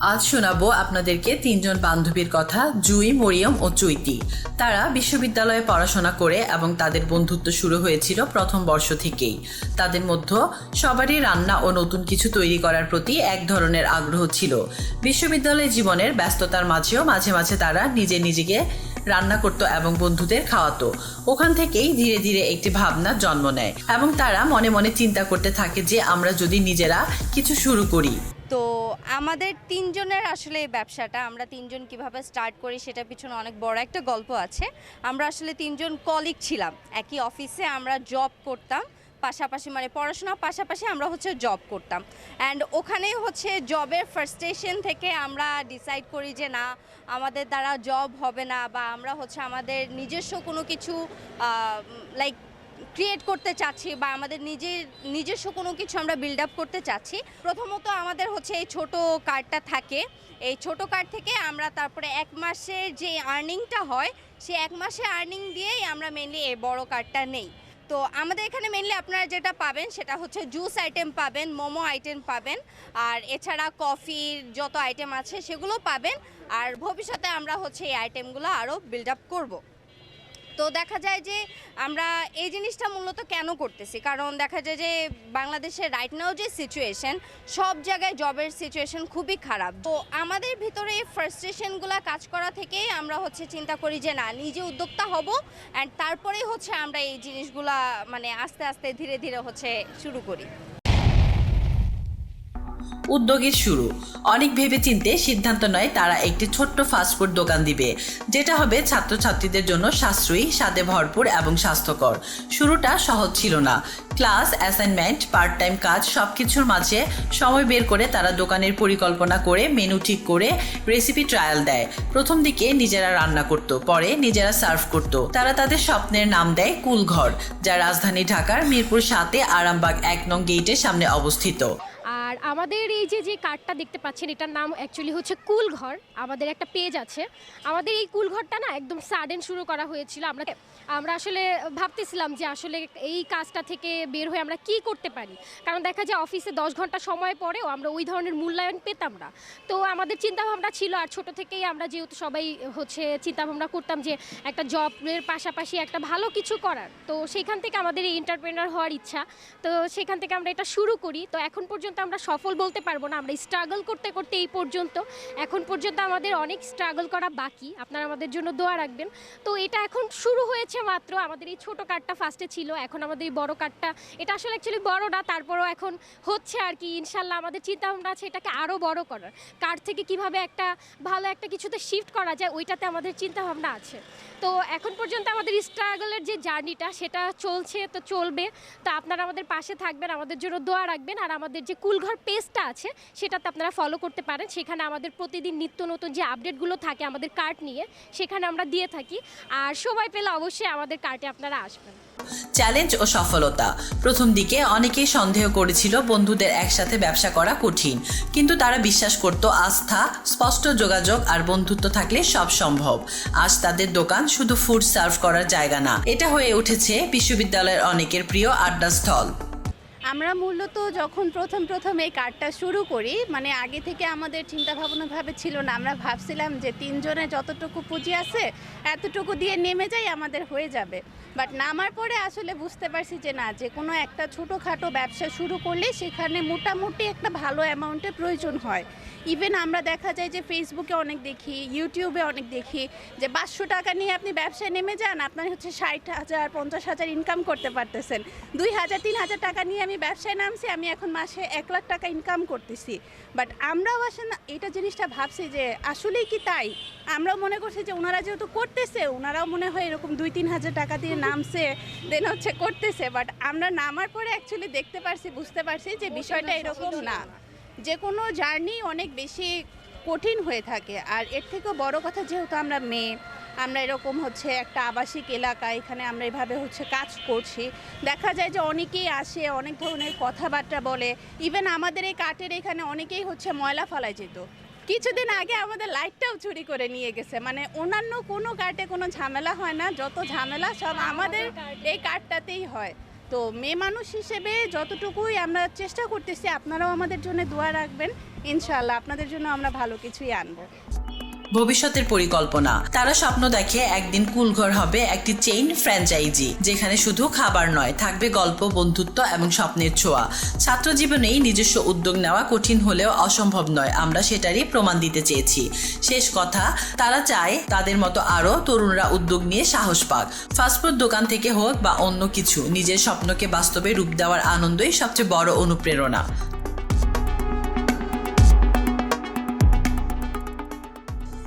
আজ শোনাবো আপনাদেরকে তিনজন বান্ধবীর কথা, জুই, মরিয়ম ও চৈতি। তারা বিশ্ববিদ্যালয়ে পড়াশোনা করে এবং তাদের বন্ধুত্ব শুরু হয়েছিল প্রথম বর্ষ থেকেই। তাদের মধ্যে সবারই রান্না ও নতুন কিছু তৈরি করার প্রতি এক ধরনের আগ্রহ ছিল। বিশ্ববিদ্যালয় জীবনের ব্যস্ততার মাঝেও মাঝে মাঝে তারা নিজে নিজেকে রান্না করত এবং বন্ধুদের খাওয়াতো। ওখান থেকেই ধীরে ধীরে একটি ভাবনা জন্ম নেয় এবং তারা মনে মনে চিন্তা করতে থাকে যে আমরা যদি নিজেরা কিছু শুরু করি। তো আমাদের তিনজনের আসলে এই ব্যবসাটা, আমরা তিনজন কীভাবে স্টার্ট করি সেটা পিছনে অনেক বড় একটা গল্প আছে। আমরা আসলে তিনজন কলিগ ছিলাম। একই অফিসে আমরা জব করতাম। পাশাপাশি মানে পড়াশোনার পাশাপাশি আমরা হচ্ছে জব করতাম। অ্যান্ড ওখানেই হচ্ছে জবের ফার্স্টেশন থেকে আমরা ডিসাইড করি যে না, আমাদের দ্বারা জব হবে না বা আমরা হচ্ছে আমাদের নিজস্ব কোনো কিছু লাইক ক্রিয়েট করতে চাচ্ছি বা আমাদের নিজের, নিজস্ব কোনো কিছু আমরা বিল্ড আপ করতে চাচ্ছি। প্রথমত আমাদের হচ্ছে এই ছোট কার্ডটা থাকে। এই ছোট কার্ড থেকে আমরা তারপরে এক মাসের যে আর্নিংটা হয়, সে এক মাসে আর্নিং দিয়েই আমরা মেনলি এই বড় কার্ডটা নেই। তো আমাদের এখানে মেনলি আপনারা যেটা পাবেন সেটা হচ্ছে জুস আইটেম পাবেন, মোমো আইটেম পাবেন, আর এছাড়া কফির যত আইটেম আছে সেগুলো পাবেন, আর ভবিষ্যতে আমরা হচ্ছে এই আইটেমগুলো আরও বিল্ড আপ করব। তো দেখা যায় যে আমরা এই জিনিসটা মূলত কেন করতেছি? কারণ দেখা যায় যে বাংলাদেশের রাইট নাও যে সিচুয়েশন সব জায়গায় জবের সিচুয়েশন খুবই খারাপ। তো আমাদের ভিতরে এই ফ্রাস্ট্রেশনগুলো কাজ করা থেকেই আমরা হচ্ছে চিন্তা করি যে, না, নিজে উদ্যোক্তা হব অ্যান্ড তারপরেই হচ্ছে আমরা এই জিনিসগুলা মানে আস্তে আস্তে ধীরে ধীরে হচ্ছে শুরু করি। উদ্যোগের শুরু। অনেক ভেবে চিনতে সিদ্ধান্ত নয় তারা একটি ছোট্ট ফাস্টফুড দোকান দিবে, যেটা হবে ছাত্রছাত্রীদের জন্য সাশ্রয়ী, স্বাদে ভরপুর এবং স্বাস্থ্যকর। শুরুটা সহজ ছিল না। ক্লাস অ্যাসাইনমেন্ট পার্ট টাইম কাজ সব কিছুর মাঝে সময় বের করে তারা দোকানের পরিকল্পনা করে মেনু ঠিক করে রেসিপি ট্রায়াল দেয়। প্রথম দিকে নিজেরা রান্না করত, পরে নিজেরা সার্ভ করত। তারা তাদের স্বপ্নের নাম দেয় কুলঘর, যা রাজধানী ঢাকার মিরপুর সাতে আরামবাগ এক নং গেটের সামনে অবস্থিত। আমাদের এই যে যে কার্ডটা দেখতে পাচ্ছেন, এটার নাম অ্যাকচুয়ালি হচ্ছে কুল ঘর আমাদের একটা পেজ আছে। আমাদের এই কুল ঘরটা না একদম সাডেন শুরু করা হয়েছিল। আমরা আমরা আসলে ভাবতেছিলাম যে আসলে এই কাজটা থেকে বের হয়ে আমরা কি করতে পারি। কারণ দেখা যায় অফিসে দশ ঘণ্টা সময় পরেও আমরা ওই ধরনের মূল্যায়ন পেতাম না। তো আমাদের চিন্তাভাবনা ছিল, আর ছোট থেকেই আমরা যেহেতু সবাই হচ্ছে চিন্তাভাবনা করতাম যে একটা জবের পাশাপাশি একটা ভালো কিছু করার। তো সেইখান থেকে আমাদের এই এন্টারপ্রেনার হওয়ার ইচ্ছা। তো সেখান থেকে আমরা এটা শুরু করি। তো এখন পর্যন্ত আমরা সফল বলতে পারব না, আমরা স্ট্রাগল করতে করতে এই পর্যন্ত। এখন পর্যন্ত আমাদের অনেক স্ট্রাগল করা বাকি, আপনারা আমাদের জন্য দোয়া রাখবেন। তো এটা এখন শুরু হয়েছে মাত্র, আমাদের এই ছোট কার্ডটা ফার্স্টে ছিল, এখন আমাদের এই বড় কার্ডটা এটা আসলে অ্যাকচুয়ালি বড় না, তারপরও এখন হচ্ছে আর কি, ইনশাল্লাহ আমাদের চিন্তা ভাবনা আছে এটাকে আরও বড় করার। কার্ড থেকে কীভাবে একটা ভালো একটা কিছুতে শিফট করা যায়, ওইটাতে আমাদের চিন্তা ভাবনা আছে। তো এখন পর্যন্ত আমাদের স্ট্রাগলের যে জার্নিটা সেটা চলছে, তো চলবে। তো আপনারা আমাদের পাশে থাকবেন, আমাদের জন্য দোয়া রাখবেন, আর আমাদের যে কুলঘর পেজটা আছে, সেটাতে আপনারা ফলো করতে পারেন। সেখানে আমাদের প্রতিদিন নিত্য নতুন যে আপডেটগুলো থাকে আমাদের কার্ড নিয়ে, সেখানে আমরা দিয়ে থাকি। আর সময় পেলে অবশ্যই আমাদের কার্টে আপনারা আসবেন। চ্যালেঞ্জ ও সফলতা। প্রথম দিকে অনেকেই সন্দেহ করেছিল বন্ধুদের একসাথে ব্যবসা করা কঠিন। কিন্তু তারা বিশ্বাস করত আস্থা, স্পষ্ট যোগাযোগ আর বন্ধুত্ব থাকলে সব সম্ভব। আজ তাদের দোকান শুধু ফুড সার্ভ করার জায়গা না। এটা হয়ে উঠেছে বিশ্ববিদ্যালয়ের অনেকের প্রিয় আড্ডা স্থল আমরা মূলত যখন প্রথম প্রথম এই কার্ডটা শুরু করি মানে আগে থেকে আমাদের চিন্তা ভাবনা ভাবে ছিল না। আমরা ভাবছিলাম যে তিনজনের যতটুকু পুঁজি আছে, এতটুকু দিয়ে নেমে যাই, আমাদের হয়ে যাবে। বাট নামার পরে আসলে বুঝতে পারছি যে না, যে কোনো একটা ছোটোখাটো ব্যবসা শুরু করলে সেখানে মোটামুটি একটা ভালো অ্যামাউন্টের প্রয়োজন হয়। ইভেন আমরা দেখা যায় যে ফেসবুকে অনেক দেখি ইউটিউবে অনেক দেখি, যে পাঁচশো টাকা নিয়ে আপনি ব্যবসায় নেমে যান, আপনার হচ্ছে ষাট হাজার, পঞ্চাশ হাজার ইনকাম করতে পারতেছেন। দুই হাজার, তিন হাজার টাকা নিয়ে আমি ব্যবসায় নামছি আমি এখন মাসে এক লাখ টাকা ইনকাম করতেছি। বাট আমরাও আসলে এটা জিনিসটা ভাবছি যে আসলেই কি তাই? আমরাও মনে করছি যে ওনারা যেহেতু করতেছে ওনারাও মনে হয় এরকম দুই তিন হাজার টাকা দিয়ে নামছে দেন হচ্ছে করতেছে। বাট আমরা নামার পরে অ্যাকচুয়ালি দেখতে পারছি বুঝতে পারছি যে বিষয়টা এরকম না। যে কোনো জার্নি অনেক বেশি কঠিন হয়ে থাকে। আর এর থেকেও বড় কথা যেহেতু আমরা মেয়ে আমরা এরকম হচ্ছে একটা আবাসিক এলাকা এখানে আমরা এভাবে হচ্ছে কাজ করছি। দেখা যায় যে অনেকেই আসে অনেক ধরনের কথাবার্তা বলে। ইভেন আমাদের এই কাঠের এখানে অনেকেই হচ্ছে ময়লা ফেলায় যেত। কিছুদিন আগে আমাদের লাইটটাও চুরি করে নিয়ে গেছে। মানে অন্যান্য কোনো কার্টে কোনো ঝামেলা হয় না যত ঝামেলা সব আমাদের এই কার্ডটাতেই হয়। তো মেয়ে মানুষ হিসেবে যতটুকুই আমরা চেষ্টা করতেছি আপনারাও আমাদের জন্য দোয়া রাখবেন। ইনশাআল্লাহ আপনাদের জন্য আমরা ভালো কিছুই আনব। ভবিষ্যতের পরিকল্পনা। তারা স্বপ্ন দেখে একদিন কুলঘর হবে একটি চেইন ফ্র্যাঞ্চাইজি যেখানে শুধু খাবার নয়, থাকবে গল্প, বন্ধুত্ব এবং স্বপ্নের ছোঁয়া। ছাত্র জীবনেই নিজস্ব উদ্যোগ নেওয়া কঠিন হলেও অসম্ভব নয়, আমরা সেটারই প্রমাণ দিতে চেয়েছি। শেষ কথা, তারা চায় তাদের মতো আরও তরুণরা উদ্যোগ নিয়ে সাহস পাক। ফাস্টফুড দোকান থেকে হোক বা অন্য কিছু, নিজের স্বপ্নকে বাস্তবে রূপ দেওয়ার আনন্দই সবচেয়ে বড় অনুপ্রেরণা।